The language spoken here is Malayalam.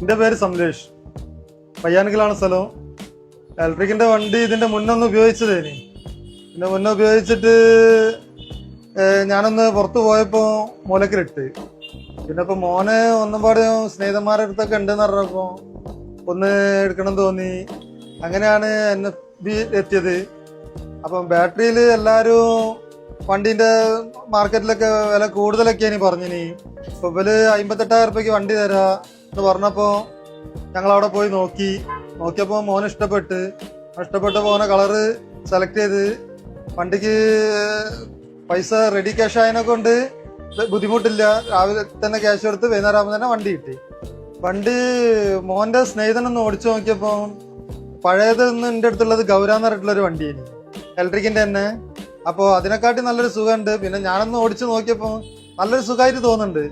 എന്റെ പേര് സംലേഷ് പയ്യാനിക്കലാണ് സ്ഥലം. ഇലക്ട്രിക്കിന്റെ വണ്ടി ഇതിന്റെ മുന്നൊന്ന് ഉപയോഗിച്ചതേനി ഇതിന്റെ മുന്നേ ഉപയോഗിച്ചിട്ട് ഞാനൊന്ന് പുറത്തു പോയപ്പോൾ മൂലക്കിലിട്ട്. പിന്നെ ഇപ്പൊ മോനെ ഒന്നും പാടെ സ്നേഹിതന്മാരുടെ അടുത്തൊക്കെ ഉണ്ടെന്ന് പറഞ്ഞപ്പോ ഒന്ന് എടുക്കണം തോന്നി. അങ്ങനെയാണ് എൻ എഫ് ബി എത്തിയത്. അപ്പം ബാറ്ററിയിൽ എല്ലാവരും വണ്ടീന്റെ മാർക്കറ്റിലൊക്കെ വില കൂടുതലൊക്കെയാണ് പറഞ്ഞിനി. ഇപ്പം ഇവൽ അമ്പത്തെട്ടായിരം റുപ്യക്ക് വണ്ടി തരാ. എന്ന് പറഞ്ഞപ്പോ ഞങ്ങൾ അവിടെ പോയി നോക്കി. നോക്കിയപ്പോ മോൻ ഇഷ്ടപ്പെട്ട്. ഇഷ്ടപ്പെട്ട മോനെ കളറ് സെലക്ട് ചെയ്ത് വണ്ടിക്ക് പൈസ റെഡി ക്യാഷ് ആയതിനെ കൊണ്ട് ബുദ്ധിമുട്ടില്ല. രാവിലെ തന്നെ ക്യാഷ് കൊടുത്ത് വൈകുന്നേരം തന്നെ വണ്ടി കിട്ടി. വണ്ടി മോന്റെ സ്നേഹിതനൊന്ന് ഓടിച്ചു നോക്കിയപ്പോ പഴയത് എന്റെ അടുത്തുള്ളത് ഗൗരാന്ന് പറഞ്ഞിട്ടുള്ള ഒരു വണ്ടിയാണ് ഇലക്ട്രിക്കിന്റെ തന്നെ. അപ്പോ അതിനെക്കാട്ടി നല്ലൊരു സുഖമുണ്ട്. പിന്നെ ഞാനൊന്ന് ഓടിച്ചു നോക്കിയപ്പോ നല്ലൊരു സുഖമായിട്ട് തോന്നുന്നുണ്ട്.